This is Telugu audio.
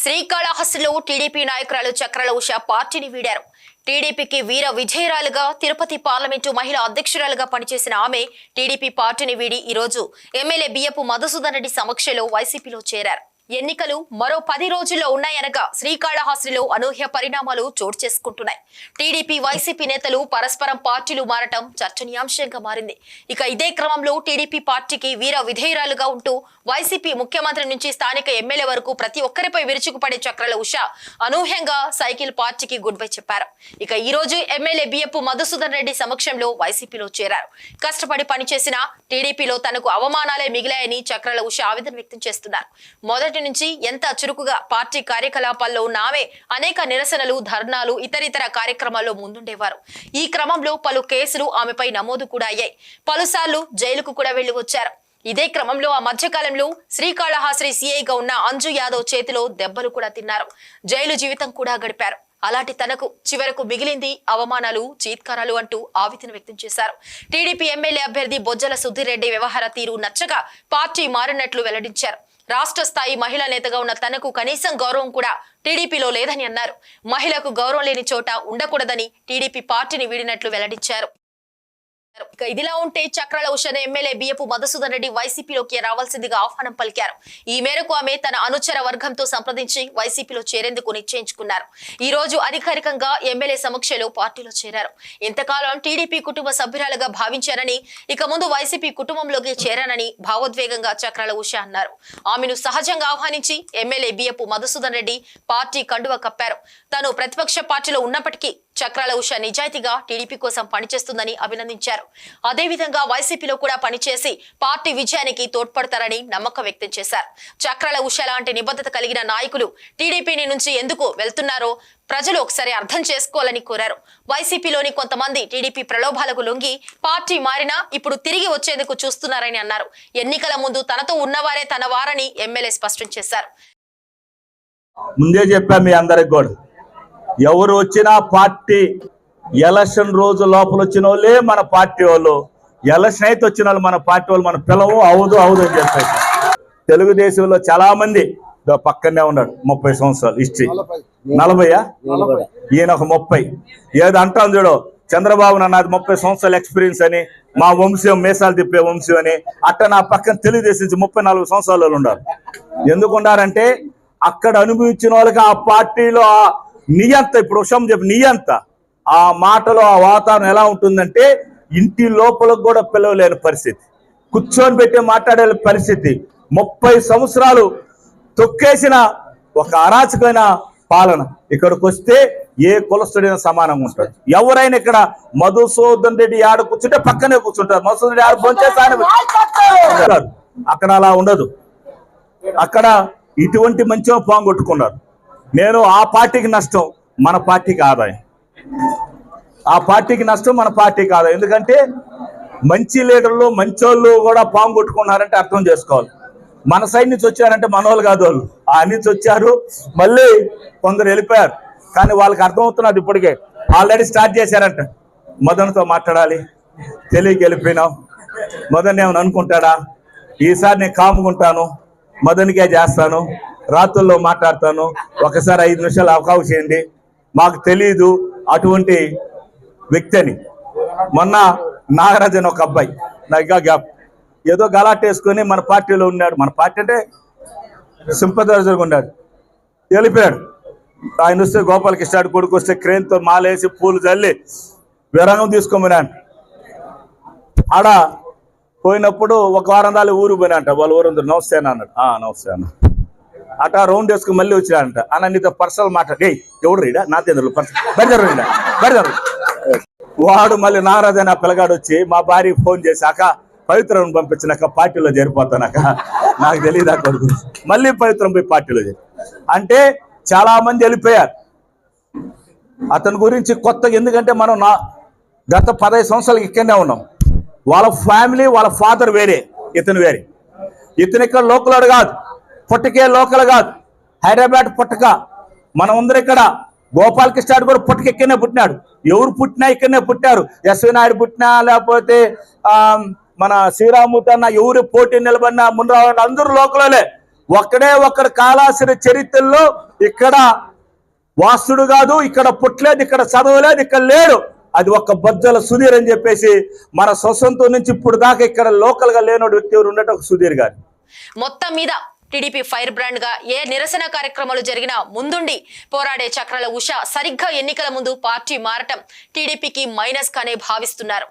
శ్రీకాళహస్తిలో టీడీపీ నాయకురాలు చక్రల ఉష పార్టీని వీడారు. టీడీపీకి వీర విజయరాలుగా తిరుపతి పార్లమెంటు మహిళా అధ్యక్షురాలుగా పనిచేసిన ఆమె టీడీపీ పార్టీని వీడి ఈరోజు ఎమ్మెల్యే బియ్యపు మధుసూదన్ రెడ్డి సమక్షంలో వైసీపీలో చేరారు. ఎన్నికలు మరో పది రోజుల్లో ఉన్నాయనగా శ్రీకాళహస్తిలో అనూహ్య పరిణామాలు చోటు చేసుకుంటున్నాయి. టీడీపీ వైసీపీ నేతలు పరస్పరం పార్టీలు మారటం చర్చనీయాంశంగా మారింది. ఇక ఇదే క్రమంలో టీడీపీ పార్టీకి వీర విధేయురాలుగా ఉంటూ వైసీపీ ముఖ్యమంత్రి నుంచి స్థానిక ఎమ్మెల్యే వరకు ప్రతి ఒక్కరిపై విరుచుకుపడే చక్రాల ఉష అనూహ్యంగా సైకిల్ పార్టీకి గుడ్ బై చెప్పారు. ఇక ఈ రోజు ఎమ్మెల్యే బిఎప్ మధుసూదన్ రెడ్డి సమక్షంలో వైసీపీలో చేరారు. కష్టపడి పనిచేసిన టీడీపీలో తనకు అవమానాలే మిగిలాయని చక్రాల ఉష ఆవేదన వ్యక్తం చేస్తున్నారు. మొదటి నుంచి ఎంత చురుకుగా పార్టీ కార్యకలాపాల్లో ఉన్న ఆమె అనేక నిరసనలు ధర్నాలు ఇతరితర కార్యక్రమాల్లో ముందుండేవారు. ఈ క్రమంలో పలు కేసులు ఆమెపై నమోదు కూడా అయ్యాయి. పలుసార్లు జైలుకు కూడా వెళ్ళి వచ్చారు ఇదే క్రమంలో ఆ మధ్యకాలంలో శ్రీకాళహాస్రి సిఐగా ఉన్న అంజు యాదవ్ చేతిలో దెబ్బలు కూడా తిన్నారు. జైలు జీవితం కూడా గడిపారు. అలాంటి తనకు చివరకు మిగిలింది అవమానాలు చీత్కారాలు అంటూ ఆవితిని వ్యక్తం చేశారు. టీడీపీ ఎమ్మెల్యే అభ్యర్థి బొజ్జల సుధీరెడ్డి వ్యవహార తీరు నచ్చగా పార్టీ మారినట్లు వెల్లడించారు. రాష్ట్ర స్థాయి మహిళా నేతగా ఉన్న తనకు కనీసం గౌరవం కూడా టీడీపీలో లేదని అన్నారు. మహిళకు గౌరవం లేని చోట ఉండకూడదని టీడీపీ పార్టీని వీడినట్లు వెల్లడించారు. ఇక ఇదిలా ఉంటే చక్రాల ఉషన ఎమ్మెల్యే బియ్యపు మధుసూదన్ రెడ్డి వైసీపీలోకి రావాల్సిందిగా ఆహ్వానం పలికారు. ఈ మేరకు ఆమె తన అనుచర వర్గంతో సంప్రదించి వైసీపీలో చేరేందుకు నిశ్చయించుకున్నారు. ఈ రోజు అధికారికంగా ఎమ్మెల్యే సమక్షంలో పార్టీలో చేరారు. ఇంతకాలం టీడీపీ కుటుంబ సభ్యురాలుగా భావించారని ఇక ముందు వైసీపీ కుటుంబంలోకి చేరానని భావోద్వేగంగా చక్రాల ఉష అన్నారు. ఆమెను సహజంగా ఆహ్వానించి ఎమ్మెల్యే బియ్యపు మధుసూదన్ రెడ్డి పార్టీ కండువ కప్పారు. తాను ప్రతిపక్ష పార్టీలో ఉన్నప్పటికీ చక్రాల ఉష నిజాయితీగా టీడీపీ కోసం పనిచేస్తుందని అభినందించారు. అదేవిధంగా వైసీపీలో కూడా పనిచేసి పార్టీ విజయానికి తోడ్పడతారని నమ్మకం వ్యక్తం చేశారు. చక్రాల ఉష లాంటి నిబద్ధత కలిగిన నాయకులు టీడీపీని నుంచి ఎందుకు వెళ్తున్నారో ప్రజలు ఒకసారి అర్థం చేసుకోవాలని కోరారు. వైసీపీలోని కొంతమంది టీడీపీ ప్రలోభాలకు లొంగి పార్టీ మారినా ఇప్పుడు తిరిగి వచ్చేందుకు చూస్తున్నారని అన్నారు. ఎన్నికల ముందు తనతో ఉన్నవారే తన వారని ఎమ్మెల్యే స్పష్టం చేశారు. ముందే చెప్పా మీ అందరికి కూడా. ఎవరు వచ్చినా పార్టీ ఎలక్షన్ రోజు లోపల వచ్చిన వాళ్ళే మన పార్టీ వాళ్ళు. ఎలక్షన్ అయితే వచ్చిన వాళ్ళు మన పార్టీ వాళ్ళు మన పిలవు అవుదు అవుదు అని చెప్పారు. తెలుగుదేశంలో చాలా మంది పక్కనే ఉన్నాడు ముప్పై సంవత్సరాలు హిస్టరీ. నలభైయా? ఈయన ఒక ముప్పై. ఏదో అంటాను చూడు చంద్రబాబు నాది ముప్పై సంవత్సరాల ఎక్స్పీరియన్స్ అని మా వంశం మేసాలు తిప్పే వంశం అని అట్ట నా పక్కన తెలుగుదేశం నుంచి ముప్పై నాలుగు సంవత్సరాలు వాళ్ళు ఉన్నారు. ఎందుకు ఉన్నారంటే అక్కడ అనుభవించిన వాళ్ళకి ఆ పార్టీలో ఆ నియంత ఇప్పుడు విషయం చెప్పి నియంత. ఆ మాటలో ఆ వాతావరణం ఎలా ఉంటుందంటే ఇంటి లోపలకు కూడా పిలవలేని పరిస్థితి. కూర్చొని పెట్టి మాట్లాడే పరిస్థితి. ముప్పై సంవత్సరాలు తొక్కేసిన ఒక అరాచకమైన పాలన. ఇక్కడికి వస్తే ఏ కులస్తుడైనా సమానంగా ఉంటాడు. ఎవరైనా ఇక్కడ మధుసూదన్ రెడ్డి ఆడ కూర్చుంటే పక్కనే కూర్చుంటారు. మధుసూదన్ రెడ్డి ఆడ భోంచేస్తే అక్కడ అలా ఉండదు. అక్కడ ఇటువంటి మంచిగా పాంగొట్టుకున్నారు. నేను ఆ పార్టీకి నష్టం మన పార్టీకి ఆదాయం. ఆ పార్టీకి నష్టం మన పార్టీకి ఆదాయం. ఎందుకంటే మంచి లీడర్లు మంచోళ్ళు కూడా పాము కొట్టుకున్నారంటే అర్థం చేసుకోవాలి. మన సైడ్ నుంచి వచ్చారంటే మనోళ్ళు కాదు వాళ్ళు. ఆ నుంచి వచ్చారు మళ్ళీ కొందరు వెళ్ళిపోయారు. కానీ వాళ్ళకి అర్థమవుతున్నది ఇప్పటికే. ఆల్రెడీ స్టార్ట్ చేశారంట. మదన్తో మాట్లాడాలి. తెలియకి వెళ్ళిపోయినాం. మదన్ ఏమైనా అనుకుంటాడా? ఈసారి నేను కాముకుంటాను మదన్కే చేస్తాను. రాత్రుల్లో మాట్లాడతాను. ఒకసారి ఐదు నిమిషాలు అవకాశం చేయండి మాకు తెలియదు అటువంటి వ్యక్తి అని మొన్న నాగరాజన్ ఒక అబ్బాయి నాగా గ్యాప్. ఏదో గలాటేసుకొని మన పార్టీలో ఉన్నాడు. మన పార్టీ అంటే సింపదర్జర్గా ఉన్నాడు. వెళ్ళిపోయాడు. ఆయన వస్తే గోపాలకృష్ణ కొడుకు వస్తే క్రేన్తో మాలేసి పూలు చల్లి విరాగం తీసుకోమన్నాను ఆడ పోయినప్పుడు ఒక వారం దాలి ఊరు పోయినంట వాళ్ళ ఊరు నమస్తే అన్నాడు. నమస్తే అన్న. అట రౌండ్ వేసుకుని మళ్ళీ వచ్చినాడంట. అన్న నీతో పర్సనల్ మాట. డే ఎవడు రీడా? నా తెందులు పర్సనల్ బెడతారు రీడా? బెడతారు వాడు మళ్ళీ నారాజు ఆ పిల్లగాడు వచ్చి మా భార్యకి ఫోన్ చేశాక పవిత్రం పంపించినాక పార్టీలో చేరిపోతానక నాకు తెలియదా కొడుకు. మళ్ళీ పవిత్రం పోయి పార్టీలో చేరి. అంటే చాలా మంది వెళ్ళిపోయారు. అతని గురించి కొత్తగా ఎందుకంటే మనం నా గత పదహైదు సంవత్సరాలకి ఇక్కడనే ఉన్నాం. వాళ్ళ ఫ్యామిలీ వాళ్ళ ఫాదర్ వేరే ఇతను వేరే. ఇతను ఇక్కడ లోకల్ కాదు. పుట్టకే లోకల్ కాదు. హైదరాబాద్ పుట్టక. మనం అందరం ఇక్కడ గోపాలకృష్ణ కూడా పుట్టక ఇక్కడనే పుట్టినాడు. ఎవరు పుట్టినా ఇక్కడనే పుట్టారు. ఎస్వి నాయుడు పుట్టినా లేకపోతే ఆ, మన శ్రీరామూర్తి అన్న ఎవరు పోటీ నిలబడినా మునరావు అందరూ లోకలే ఒక్కడే ఒక్కడు కాలాసిన చరిత్రలో ఇక్కడ వాస్తుడు కాదు ఇక్కడ పుట్టలేదు ఇక్కడ చదవలేదు ఇక్కడ లేడు. అది ఒక బద్దల సుధీర్ అని చెప్పేసి మన స్వసంతం నుంచి ఇప్పుడు దాకా ఇక్కడ లోకల్గా లేనోడు వ్యక్తి ఎవరు ఉన్నట్టు ఒక సుధీర్ గారు. మొత్తం మీద టీడీపీ ఫైర్ బ్రాండ్గా ఏ నిరసన కార్యక్రమాలు జరిగినా ముందుండి పోరాడే చక్రాల ఉష సరిగ్గా ఎన్నికల ముందు పార్టీ మారటం టీడీపీకి మైనస్ గానే భావిస్తున్నారు.